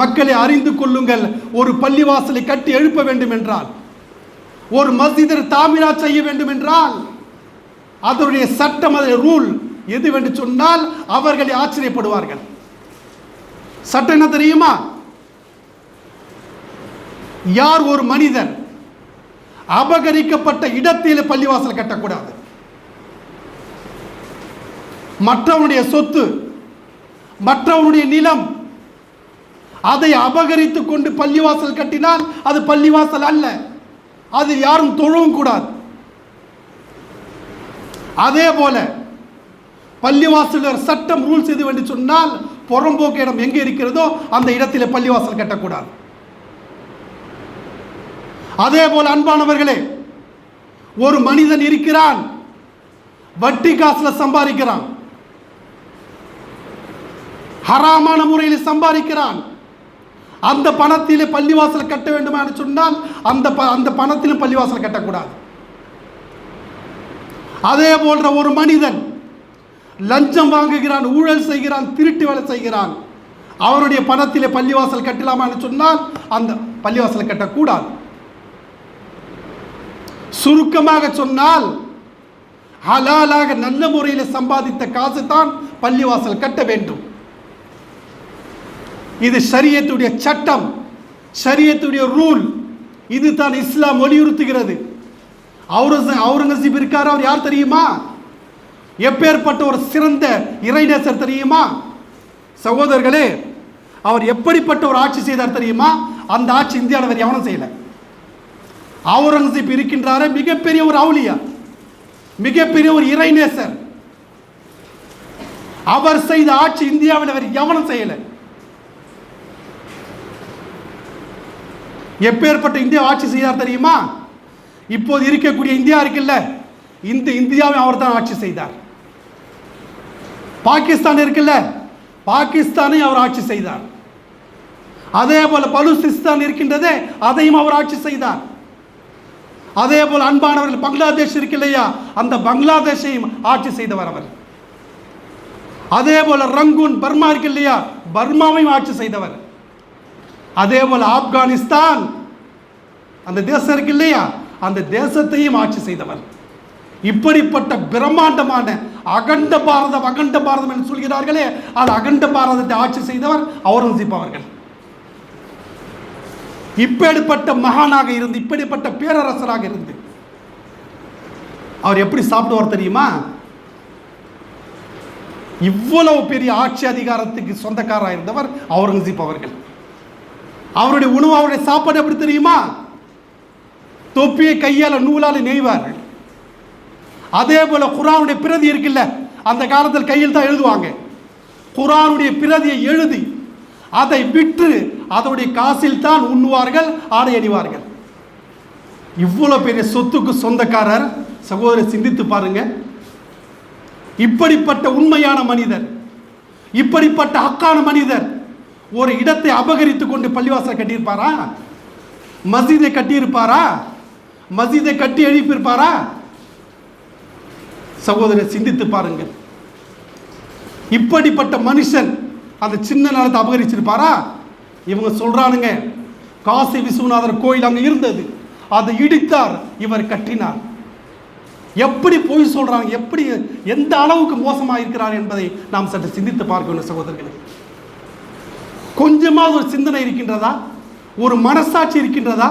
மக்களை அறிந்து கொள்ளுங்கள். ஒரு பள்ளிவாசலை கட்டி எழுப்ப வேண்டும் என்றால் ஒரு மசிதர் தாமிரா செய்ய வேண்டும் என்றால் அதனுடைய சட்டம் அதனுடைய ரூல் எதுவென்று சொன்னால் அவர்களை ஆச்சரியப்படுவார்கள். சட்டம் என்ன தெரியுமா? யார் ஒரு மனிதர் அபகரிக்கப்பட்ட இடத்தில் பள்ளிவாசல் கட்டக்கூடாது. மற்றவனுடைய சொத்து மற்றவனுடைய நிலம் அதை அபகரித்து கொண்டு பள்ளிவாசல் கட்டினால் அது பள்ளிவாசல் அல்ல. அது யாரும் தொழவும் கூடாது. அதே போல பள்ளிவாசல் சட்டம் ரூல்ஸ் எது என்று சொன்னால் புறம்போக்கு இடம் எங்கே இருக்கிறதோ அந்த இடத்திலே பள்ளிவாசல் கட்டக்கூடாது. அதே போல அன்பானவர்களே ஒரு மனிதன் இருக்கிறான் வட்டி காசுல சம்பாதிக்கிறான் ஹராமான முறையில் சம்பாதிக்கிறான் அந்த பணத்திலே பள்ளிவாசல் கட்ட வேண்டுமா என்று சொன்னால் அந்த ப- அந்த பணத்திலும் பள்ளிவாசல் கட்டக்கூடாது. அதே போன்ற ஒரு மனிதன் லஞ்சம் வாங்குகிறான் ஊழல் செய்கிறான் திருட்டு வேலை செய்கிறான். அவருடைய பணத்திலே பள்ளிவாசல் கட்டலாமா என்று சொன்னால் அந்த பள்ளிவாசல் கட்டக்கூடாது. சுருக்கமாக சொன்னால் ஹலாலாக நல்ல முறையில் சம்பாதித்த காசு தான் பள்ளிவாசல் கட்ட வேண்டும். இது சரியத்துடைய சட்டம் சரியத்துடைய ரூல். இது தான் இஸ்லாம் வலியுறுத்துகிறது. அவுரங்க அவுரங்கசீப் இருக்கார் அவர் யார் தெரியுமா? எப்பேற்பட்ட ஒரு சிறந்த இறைநேசர் தெரியுமா? சகோதரர்களே அவர் எப்படிப்பட்ட ஒரு ஆட்சி செய்தார் தெரியுமா? அந்த ஆட்சி இந்தியாவில் வேறு எவனும் செய்யலை. அவுரங்கசீப் இருக்கின்றாரே மிகப்பெரிய ஒரு அவுலியா மிகப்பெரிய ஒரு இறைநேசர். அவர் செய்த ஆட்சி இந்தியாவில் வேறு எவனும் செய்யலை. எப்பேற்பட்ட இந்தியா ஆட்சி செய்தார் தெரியுமா? இப்போது இருக்கக்கூடிய இந்தியா இருக்குல்ல இந்த இந்தியாவை அவர் தான் ஆட்சி செய்தார். பாகிஸ்தான் இருக்குல்ல பாகிஸ்தானை அவர் ஆட்சி செய்தார். அதே போல பலுசிஸ்தான் இருக்கின்றதே அதையும் அவர் ஆட்சி செய்தார். அதே போல அன்பானவர்கள் பங்களாதேஷ் இருக்கு இல்லையா அந்த பங்களாதேஷையும் ஆட்சி செய்தவர் அவர். அதே போல ரங்கூன் பர்மா இருக்கு இல்லையா பர்மாவையும் ஆட்சி செய்தவர். அதே போல ஆப்கானிஸ்தான் அந்த தேசம் இருக்கு இல்லையா? அந்த தேசத்தையும் ஆட்சி செய்தவர். இப்படிப்பட்ட பிரம்மாண்டமான அகண்ட பாரதம் அகண்ட பாரதம் என்று சொல்கிறார்களே அது அகண்ட பாரதத்தை ஆட்சி செய்தவர் அவுரங்கசீப் அவர்கள். இப்படிப்பட்ட மகானாக இருந்து இப்படிப்பட்ட பேரரசராக இருந்து அவர் எப்படி சாப்பிடுவார் தெரியுமா? இவ்வளவு பெரிய ஆட்சி அதிகாரத்துக்கு சொந்தக்காரராக இருந்தவர் அவுரங்கசீப் அவர்கள். அவருடைய உணவு அவருடைய சாப்பாடு எப்படி தெரியுமா? தொப்பியை கையால் நூலால் நெய்வார்கள். அதே போல குரானுடைய பிரதி இருக்குல்ல அந்த காலத்தில் கையில் தான் எழுதுவாங்க. குரானுடைய பிரதியை எழுதி அதை விற்று அதனுடைய காசில் தான் உண்ணுவார்கள் ஆடை அணிவார்கள். இவ்வளோ பெரிய சொத்துக்கு சொந்தக்காரர் சகோதரர் சிந்தித்து பாருங்க. இப்படிப்பட்ட உண்மையான மனிதர் இப்படிப்பட்ட அக்கான மனிதர் ஒரு இடத்தை அபகரித்து கொண்டு பள்ளிவாசல் கட்டியிருப்பாரா? மஸ்ஜிதை கட்டியிருப்பாரா? மஸ்ஜிதை கட்டி எழுப்பியிருப்பாரா? சகோதரர் சிந்தித்து பாருங்கள். இப்படிப்பட்ட மனுஷன் அந்த சின்ன நிலத்தை அபகரிச்சிருப்பாரா? இவங்க சொல்றானுங்க காசி விஸ்வநாதர் கோயில் அங்கே இருந்தது. அதை இடித்தார் இவர் கட்டினார். எப்படி போய் சொல்றாங்க? எப்படி எந்த அளவுக்கு மோசமாக இருக்கிறார் என்பதை நாம் சற்று சிந்தித்து பார்க்க வேண்டும் சகோதரர்களே. கொஞ்சமாவது ஒரு சிந்தனை இருக்கின்றதா? ஒரு மனசாட்சி இருக்கின்றதா?